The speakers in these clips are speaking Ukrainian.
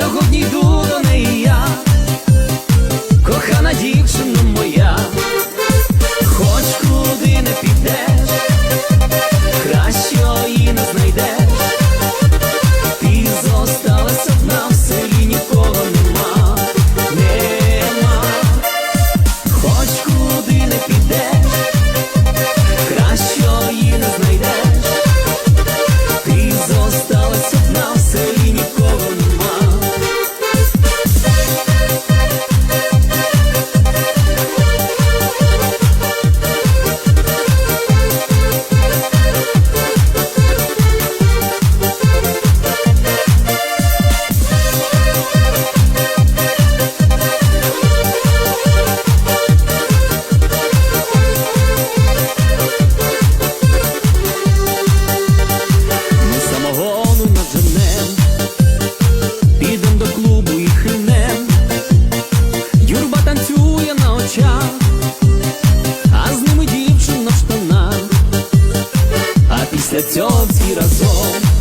Сьогодні йду до після всі разом.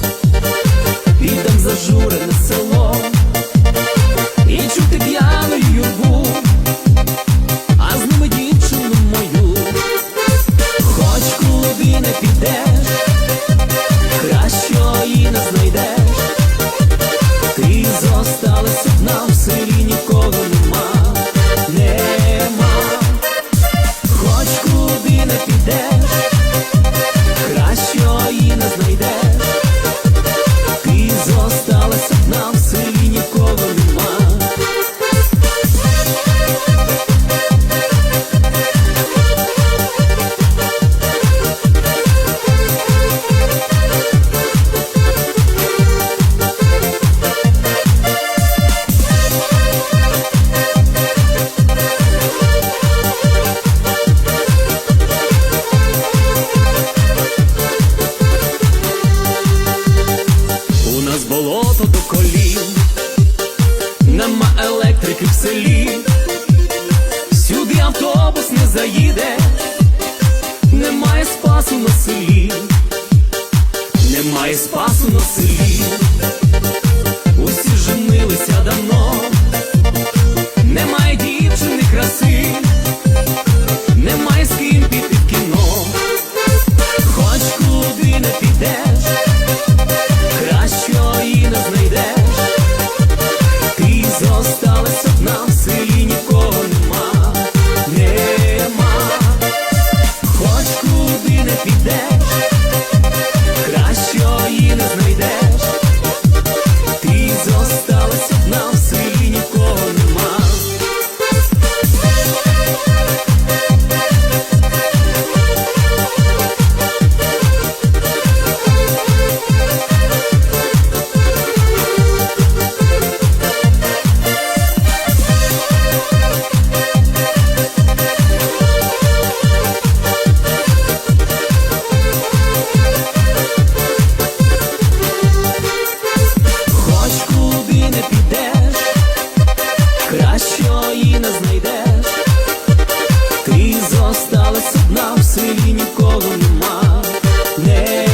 їде, немає спасу на селі, немає спасу на селі. куди не підеш, кращої не знаєш. Осталась одна в селі нікого нема. Не